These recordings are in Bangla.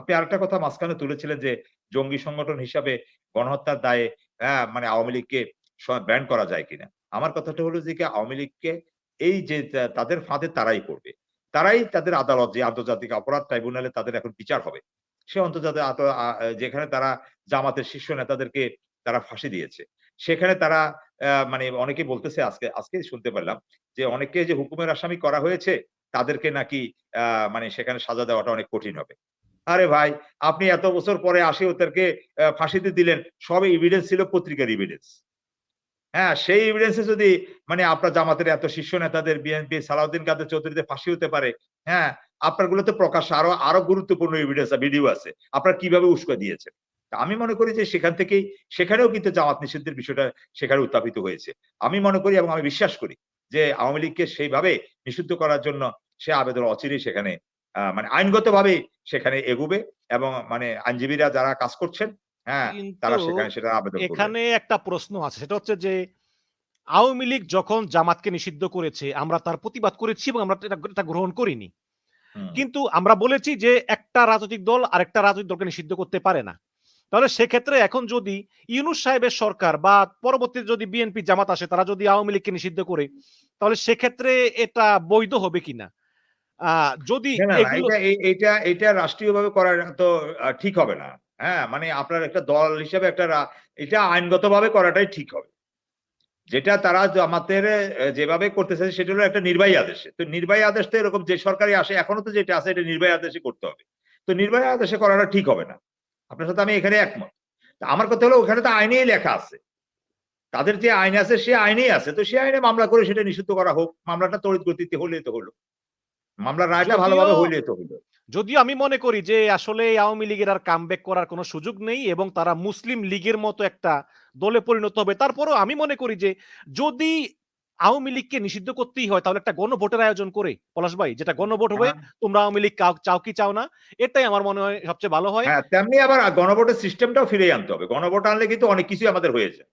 আপনি আরেকটা কথা মাঝখানে তুলেছিলেন যে জঙ্গি সংগঠন হিসাবে গণহত্যার দায়ে হ্যাঁ, মানে আওয়ামী লীগকে ব্যান করা যায় কিনা? আমার কথাটা হলো যে আওয়ামী লীগকে এই যে তাদের ফাঁদে তারাই করবে তারাই তাদের আদালত যে আন্তর্জাতিক অপরাধ ট্রাইব্যুনালে তাদের এখন বিচার হবে। সে অন্তর্জাতিক যেখানে তারা জামাতের শীর্ষ নেতাদেরকে তারা ফাঁসি দিয়েছে। সেখানে তারা মানে অনেকে বলতেছে আজকে আজকে শুনতে পারলাম যে অনেকে যে হুকুমের আসামি করা হয়েছে তাদেরকে নাকি মানে সেখানে সাজা দেওয়াটা অনেক কঠিন হবে। আরে ভাই আপনি এত বছর পরে আসে ওদেরকে ফাঁসিতে দিলেন। সব এভিডেন্স ছিল পত্রিকার এভিডেন্স। হ্যাঁ, সেই এভিডেন্স এ যদি মানে আপনার জামাতের এত শীর্ষ নেতাদের বিএনপি সালাউদ্দিন কাদের চৌধুরীদের ফাঁসি হতে পারে, হ্যাঁ, আপনার গুলোতে প্রকাশ্য আরও আরও গুরুত্বপূর্ণ এভিডেন্স ভিডিও আছে। আপনারা কীভাবে উস্কা দিয়েছেন। তা আমি মনে করি যে সেখান থেকেই সেখানেও কিন্তু জামাত নিষিদ্ধের বিষয়টা সেখানে উত্থাপিত হয়েছে। আমি মনে করি এবং আমি বিশ্বাস করি যে আওয়ামী লীগকে সেইভাবে নিষিদ্ধ করার জন্য সে আবেদন অচিরেই সেখানে মানে আইনগতভাবেই সেখানে এগুবে এবং মানে আইনজীবীরা যারা কাজ করছেন, হ্যাঁ, তারা সেখানে সেটার আবেদন। এখানে একটা প্রশ্ন আছে। সেটা হচ্ছে যে আওয়ামী লীগ যখন জামাতকে নিষিদ্ধ করেছে আমরা তার প্রতিবাদ করেছি এবং আমরা এটা এটা গ্রহণ করিনি। কিন্তু আমরা বলেছি যে একটা রাজনৈতিক দল আরেকটা রাজনৈতিক দলকে নিষিদ্ধ করতে পারে না। তাহলে সেক্ষেত্রে এখন যদি ইউনুস সাহেবের সরকার বা পরবর্তীতে যদি বিএনপি জামাত আসে তারা যদি আওয়ামী লীগকে নিষিদ্ধ করে তাহলে সেক্ষেত্রে এটা বৈধ হবে কিনা? যদি এটা এটা রাষ্ট্রীয়ভাবে করা তো ঠিক হবে না। হ্যাঁ, মানে আপনার একটা দল হিসেবে একটা এটা আইনগতভাবে করাটাই ঠিক হবে। যেটা তারা আমাদের যেভাবে করতেছে সেটা হলো একটা নির্বাহী আদেশে। তো নির্বাহী আদেশ তো এরকম যে সরকারি আসে এখনও তো যেটা আছে এটা নির্বাহী আদেশে করতে হবে। তো নির্বাহী আদেশে করাটা ঠিক হবে না। আপনার সাথে আমি এখানে একমত। আমার কথা হলো ওখানে তো আইনেই লেখা আছে। তাদের যে আইন আছে সে আইনেই আছে। তো সে আইনে মামলা করে সেটা নিষিদ্ধ করা হোক। মামলাটা তড়িৎ গতিতে হলে তো হলো। মামলার রায়টা ভালোভাবে হইলেই তো হইল। যদিও আমি মনে করি যে আসলে আওয়ামী লীগের আর কামব্যাক করার কোনো সুযোগ নেই এবং তারা মুসলিম লীগের মতো একটা দলে পরিণত হবে। তারপরেও আমি মনে করি যে যদি আওয়ামী লীগকে নিষিদ্ধ করতেই হয় তাহলে একটা গণভোটের আয়োজন করে পলাশ ভাই যেটা গণভোট হবে হ্যাঁ। তোমরা আওয়ামী লীগ কাও চাও কি চাও না এটাই আমার মনে হয় সবচেয়ে ভালো হয়। হ্যাঁ, তেমনি আবার গণভোটের সিস্টেমটাও ফিরে আনতে হবে। গণভোট আনলে কিন্তু অনেক কিছুই আমাদের হয়ে যায়।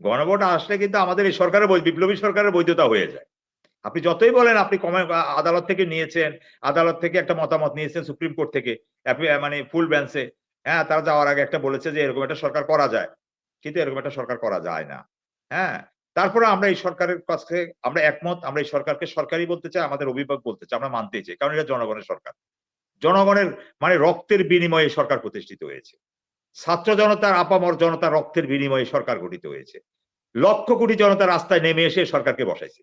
গণভোট আসলে কিন্তু আমাদের এই সরকারের বিপ্লবী সরকারের বৈধতা হয়ে যায়। আপনি যতই বলেন আপনি আদালত থেকে নিয়েছেন, আদালত থেকে একটা মতামত নিয়েছেন সুপ্রিম কোর্ট থেকে মানে ফুল বেঞ্চে হ্যাঁ, তারা যাওয়ার আগে একটা বলেছে যে এরকম একটা সরকার করা যায়। কিন্তু এরকম একটা সরকার করা যায় না। হ্যাঁ? তারপরে আমরা এই সরকারের কাছে আমরা একমত। আমরা এই সরকারকে সরকারই বলতে চাই, আমাদের অভিভাবক বলতে চাই। আমরা মানতে চাই। কারণ এটা জনগণের সরকার। জনগণের মানে রক্তের বিনিময়ে সরকার প্রতিষ্ঠিত হয়েছে। ছাত্র জনতার আপামর জনতার রক্তের বিনিময়ে সরকার গঠিত হয়েছে। লক্ষ কোটি জনতা রাস্তায় নেমে এসে সরকারকে বসাইছে।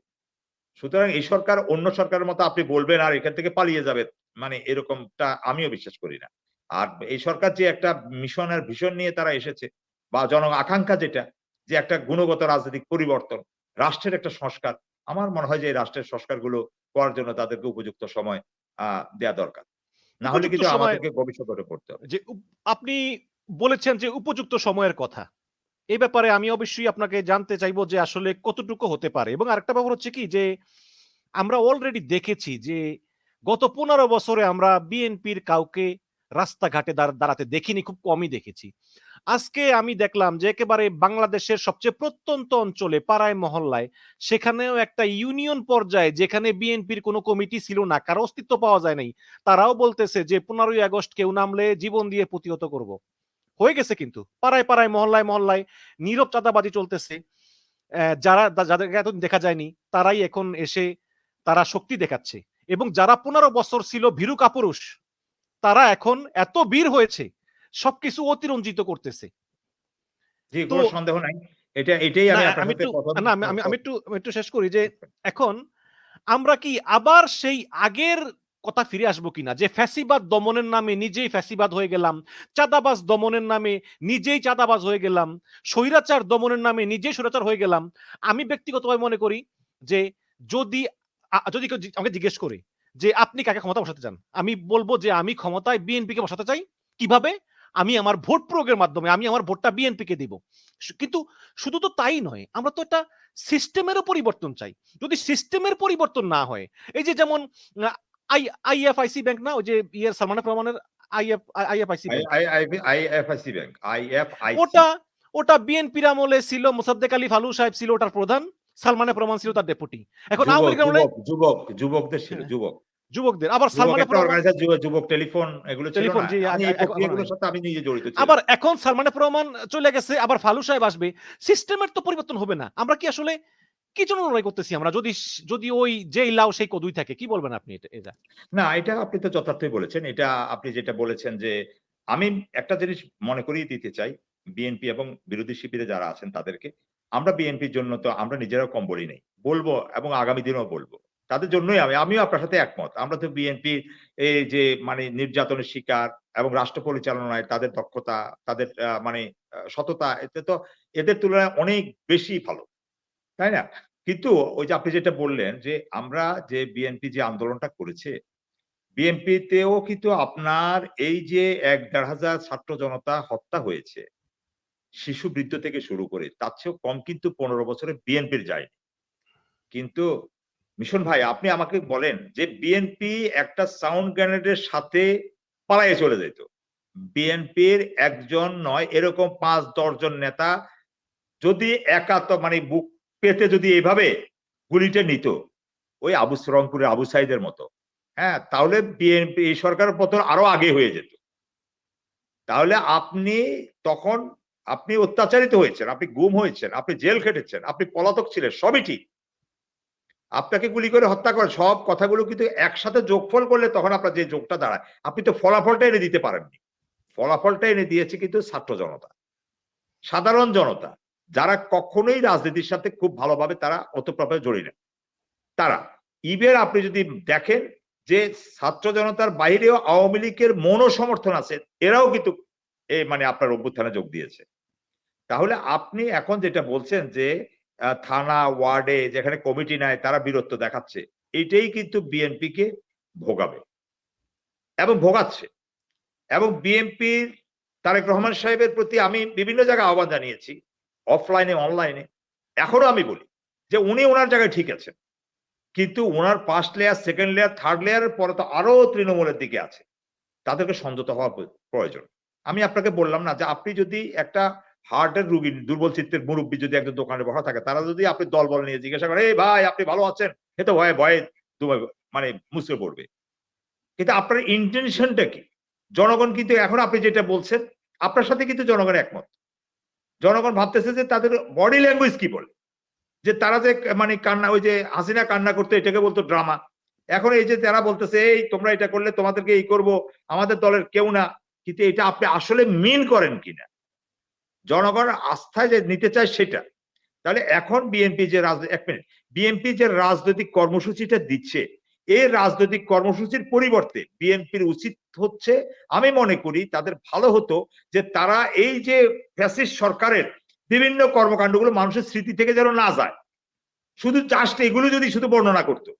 সুতরাং এই সরকার অন্য সরকারের মতো আপনি বলবেন আর এখান থেকে পালিয়ে যাবে। মানে এরকমটা আমিও বিশ্বাস করি না। আর এই সরকার যে একটা মিশন আর ভিশন নিয়ে তারা এসেছে বা জন আকাঙ্ক্ষা যেটা যে একটা গুণগত রাজনৈতিক পরিবর্তন, রাষ্ট্রের একটা সংস্কার। আমার মনে হয় যে এই রাষ্ট্রের সংস্কারগুলো করার জন্য তাদেরকে উপযুক্ত সময় দেয়া দরকার। না হলে কিন্তু আমাদেরকে ভবিষ্যতে করতে হবে। যে আপনি বলেছেন যে উপযুক্ত সময়ের কথা। এই ব্যাপারে আমি অবশ্যই আপনাকে জানতে চাইব যে আসলে কতটুকু হতে পারে এবং আরেকটা ব্যাপার হচ্ছে কি যে আমরা অলরেডি দেখেছি যে গত ১৫ বছরে আমরা বিএনপির কাউকে রাস্তাঘাটে দাঁড়াতে দেখিনি, খুব কমই দেখেছি। আজকে আমি দেখলাম যে একেবারে বাংলাদেশের সবচেয়ে প্রত্যন্ত অঞ্চলে পাড়ায় মহল্লায় সেখানেও একটা ইউনিয়ন পর্যায়ে যেখানে বিএনপির কোনো কমিটি ছিল না, কারও অস্তিত্ব পাওয়া যায় নাই। তারাও বলতেছে যে ১৫ই আগস্ট কেউ নামলে জীবন দিয়ে প্রতিহত করব। হয়ে গেছে কিন্তু। পাড়ায়, পাড়ায়, মহল্লায়, মহল্লায় নীরব চাঁদাবাজি চলতেছে। যারা যাদেরকে এতদিন দেখা যায়নি তারাই এখন এসে তারা শক্তি দেখাচ্ছে। এবং যারা ১৫ বছর ছিল ভীরু কাপুরুষ তারা এখন এত বীর হয়েছে সবকিছু অতিরঞ্জিত করতেছে। সন্দেহ নাই। এটা এটাই না আমি একটু না আমি একটু শেষ করি যে এখন আমরা কি আবার সেই আগের কথা ফিরে আসব কিনা? যে ফ্যাসিবাদ দমনের নামে নিজেই ফ্যাসিবাদ হয়ে গেলাম। চাঁদাবাজ দমনের নামে নিজেই চাঁদাবাজ হয়ে গেলাম। স্বৈরাচার দমনের নামে নিজেই স্বৈরাচার হয়ে গেলাম। আমি ব্যক্তিগতভাবে মনে করি যে যদি যদি কেউ আমাকে জিজ্ঞেস করে যে আপনি কাকে ক্ষমতায় বসাতে চান? আমি বলব যে আমি ক্ষমতায় বিএনপিকে বসাতে চাই। কীভাবে? আমি আমার ভোট প্রয়োগের মাধ্যমে আমি আমার ভোটটা বিএনপিকে দিব। কিন্তু শুধু তো তাই নয়। আমরা তো একটা সিস্টেমেরও পরিবর্তন চাই। যদি সিস্টেমের পরিবর্তন না হয়, এই যে যেমন আই আইএফআইসি ব্যাংক না? ওই যে ইয়ে সালমান রহমানের IF IFIC bank. I IFIC bank, IFIC. ওটা ওটা বিএনপির আমলে ছিল মোসাদ্দেক আলী ফালু সাহেব ছিল ওটার প্রধান। সালমান এফ রহমান ছিল তার ডেপুটি। এখন আওয়ামী আমলে যুবক, যুবক, যুবকদের ছিল হ্যাঁ। যুবক। যুবকদের আবার যুবক সালমান যুবক টেলিফোন এগুলো টেলিফোন, জি। সাথে আমি নিজে জড়িত আবার এখন সালমান এফ রহমান চলে গেছে আবার ফালু সাহেব আসবে সিস্টেমের তো পরিবর্তন হবে না আমরা কি আসলে কি জন্য লড়াই করতেছি আমরা। যদি যদি ওই সেই কদুই থাকে, কি বলবেন আপনি এটা না, এটা আপনি তো যথার্থই বলেছেন। এটা আপনি যেটা বলেছেন যে, আমি একটা জিনিস মনে করিয়ে দিতে চাই, বিএনপি এবং বিরোধী শিবিরে যারা আছেন তাদেরকে, আমরা বিএনপির জন্য তো আমরা নিজেরাও কম বলি নেই। বলব এবং আগামী দিনেও বলব। তাদের জন্যই আমি, আমিও আপনার সাথে একমত। আমরা তো বিএনপি এই যে মানে নির্যাতনের শিকার এবং রাষ্ট্র পরিচালনায় তাদের দক্ষতা, তাদের মানে সততা, এতে তো এদের তুলনায় অনেক বেশি ভালো। তাই না? কিন্তু ওই যে আপনি যেটা বললেন যে আমরা যে বিএনপি যে আন্দোলনটা করেছে বিএনপিতেও কিন্তু আপনার এই যে এক দেড় হাজার ছাত্র জনতা হত্যা হয়েছে, শিশু বৃদ্ধ থেকে শুরু করে, তার চেয়েও কম কিন্তু পনেরো বছরে বিএনপির যায়নি। কিন্তু মিশন ভাই, আপনি আমাকে বলেন যে বিএনপি একটা সাউন্ড গ্রেনেডের সাথে পালাইয়ে চলে যেত। বিএনপির একজন নয়, এরকম পাঁচ দশজন নেতা যদি একা তো মানে বুক পেতে যদি এইভাবে গুলিটা নিত, ওই আবু রংপুরের আবু সাইদের মতো হ্যাঁ তাহলে বিএনপি, এই সরকারের পতন আরও আগে হয়ে যেত। তাহলে আপনি তখন, আপনি অত্যাচারিত হয়েছেন, আপনি গুম হয়েছেন, আপনি জেল খেটেছেন, আপনি পলাতক ছিলেন, সবই ঠিক। আপনাকে গুলি করে হত্যা করে সব কথাগুলো কিন্তু একসাথে যোগফল করলে তখন আপনার যে যোগটা দাঁড়ায়। আপনি তো ফলাফলটা এনে দিতে পারেননি। ফলাফলটা এনে দিয়েছে কিন্তু ছাত্র জনতা, সাধারণ জনতা। যারা কখনোই রাজনীতির সাথে খুব ভালোভাবে তারা ওতপ্রোতভাবে জড়িয়ে না। তারা ইবের আপনি যদি দেখেন যে ছাত্র জনতার বাইরেও আওয়ামী লীগের মনো সমর্থন আছে, এরাও কিন্তু এই মানে আপনার অভ্যুত্থানে যোগ দিয়েছে। তাহলে আপনি এখন যেটা বলছেন যে থানা, ওয়ার্ডে যেখানে কমিটি নেয় তারা বীরত্ব দেখাচ্ছে, এটাই কিন্তু বিএনপি কে ভোগাবে এবং ভোগাচ্ছে। এবং বিএনপির তারেক রহমান সাহেবের প্রতি আমি বিভিন্ন জায়গায় আহ্বান জানিয়েছি অফলাইনে অনলাইনে এখনও আমি বলি যে উনি ওনার জায়গায় ঠিক আছেন। কিন্তু ওনার first layer second layer third লেয়ারের পরে তো আরও তৃণমূলের দিকে আছে। তাদেরকে সংযত হওয়া প্রয়োজন। আমি আপনাকে বললাম না যে আপনি যদি একটা হার্টের রুগী, দুর্বল চিত্তের মুরব্বী যদি একজন দোকানে বসা থাকে, তারা যদি আপনি দল বল নিয়ে জিজ্ঞাসা করে, এই ভাই, আপনি ভালো আছেন? এ তো ভয়ে ভয়ে মানে মুসড়ে পড়বে। কিন্তু আপনার ইন্টেনশনটা কি? জনগণ কিন্তু এখন আপনি যেটা বলছেন, আপনার সাথে কিন্তু জনগণ একমত। জনগণ ভাবতেছে যে তাদের বডি ল্যাঙ্গুয়েজ কি বলে? যে তারা যে মানে কান্না, ওই যে হাসিনা কান্না করতে, এটাকে বলতো ড্রামা এখন এই যে তারা বলতেছে, এই, তোমরা এটা করলে, তোমাদেরকে এই করব, আমাদের দলের কেউ না। কিন্তু এটা আপনি আসলে মিন করেন কিনা? জনগণ আস্থায় যে নিতে চায় সেটা। তাহলে এখন বিএনপি যে রাজনীতি এক মিনিট বিএনপি যে রাজনৈতিক কর্মসূচিটা দিচ্ছে, এই রাজনৈতিক কর্মসূচির পরিবর্তে বিএনপির উচিত হচ্ছে, আমি মনে করি তাদের ভালো হতো যে তারা এই যে ফ্যাসিস্ট সরকারের বিভিন্ন কর্মকাণ্ডগুলো মানুষের স্মৃতি থেকে যেন না যায়। শুধু জাস্ট এগুলো যদি শুধু বর্ণনা করতো।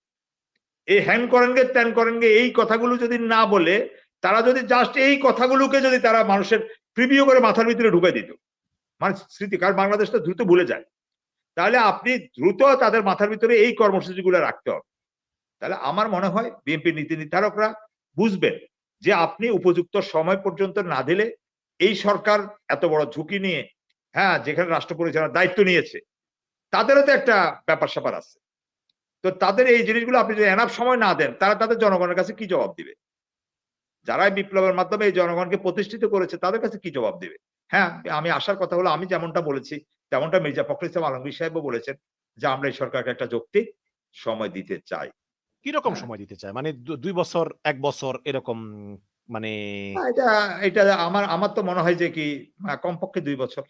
এই হ্যান করেন গে ত্যান করেন গে এই কথাগুলো যদি না বলে, তারা যদি জাস্ট এই কথাগুলোকে যদি তারা মানুষের প্রিভিউ করে মাথার ভিতরে ঢুকে দিত। মানে স্মৃতি, কারণ বাংলাদেশ তো দ্রুত ভুলে যায়। তাহলে আপনি দ্রুত তাদের মাথার ভিতরে এই কর্মসূচিগুলো রাখতে হবে। তাহলে আমার মনে হয় বিএনপি নীতি নির্ধারকরা বুঝবেন যে আপনি উপযুক্ত সময় পর্যন্ত না দিলে এই সরকার এত বড় ঝুঁকি নিয়ে হ্যাঁ যেখানে রাষ্ট্র পরিচালনার দায়িত্ব নিয়েছে, তাদেরও তো একটা ব্যাপার স্যাপার আছে। তো তাদের এই জিনিসগুলো আপনি যদি এনাফ সময় না দেন, তারা তাদের জনগণের কাছে কি জবাব দিবে? যারা বিপ্লবের মাধ্যমে এই জনগণকে প্রতিষ্ঠিত করেছে, তাদের কাছে কি জবাব দিবে? হ্যাঁ আমি আসার কথা হলো, আমি যেমনটা বলেছি, তেমনটা মির্জা ফখরুল ইসলাম আলমগীর সাহেবও বলেছেন যে, আমরা এই সরকারকে একটা যৌক্তিক সময় দিতে চাই। কীরকম হ্যাঁ। সময় দিতে চায়? মানে দুই বছর এক বছর এরকম মানে এটা এটা আমার আমার তো মনে হয় যে কি কমপক্ষে দুই বছর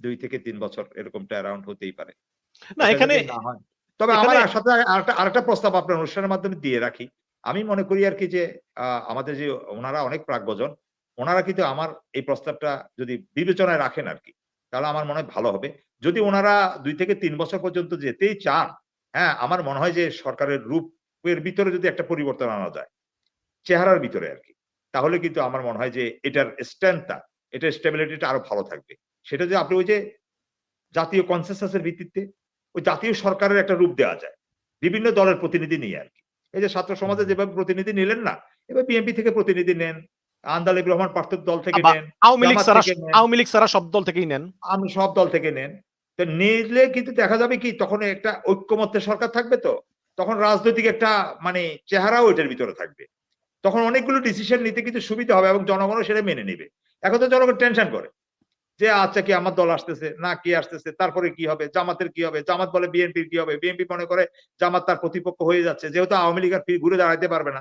দুই থেকে তিন বছর এরকমটা অ্যারাউন্ড হতেই পারে। না এখানে তবে আমার সাথে আরেকটা প্রস্তাব আপনার অনুষ্ঠানের মাধ্যমে দিয়ে রাখি। আমি মনে করি আর কি যে আমাদের যে ওনারা অনেক প্রাজ্ঞজন ওনারা কিন্তু আমার এই প্রস্তাবটা যদি বিবেচনায় রাখেন আর কি তাহলে আমার মনে হয় ভালো হবে। যদি ওনারা দুই থেকে তিন বছর পর্যন্ত যেতেই চান হ্যাঁ আমার মনে হয় যে সরকারের রূপের ভিতরে যদি একটা পরিবর্তন আনা যায় চেহারার ভিতরে আর কি তাহলে কিন্তু আমার মনে হয় যে এটার স্ট্রেংথটা এটার স্টেবিলিটিটা আরও ভালো থাকবে। সেটা যে আপনি ওই যে জাতীয় কনসেনসাসের ভিত্তিতে ওই জাতীয় সরকারের একটা রূপ দেওয়া যায় বিভিন্ন দলের প্রতিনিধি নিয়ে আর কি। এই যে ছাত্র সমাজে যেভাবে প্রতিনিধি নিলেন না এবার বিএনপি থেকে প্রতিনিধি নেন আন্দালিব রহমান পার্থক দল থেকে নেন আওয়ামী লীগ সারা আওয়ামী লীগ সারা সব দল থেকেই নেন। আমি সব দল থেকে নেন। তো নিলে কিন্তু দেখা যাবে কি তখন একটা ঐক্যমত্যের সরকার থাকবে তো। তখন রাজনৈতিক একটা মানে চেহারাও এটার ভিতরে থাকবে। তখন অনেকগুলো ডিসিশন নিতে কিন্তু সুবিধা হবে এবং জনগণও সেটা মেনে নেবে। এখন তো জনগণ টেনশন করে যে আচ্ছা কি আমার দল আসতেছে? না, কি আসতেছে? তারপরে কি হবে? জামাতের কি হবে? জামাত বলে বিএনপির কি হবে? বিএনপি মনে করে জামাত তার প্রতিপক্ষ হয়ে যাচ্ছে। যেহেতু আওয়ামী লীগ আর ফিরে ঘুরে দাঁড়াইতে পারবে না।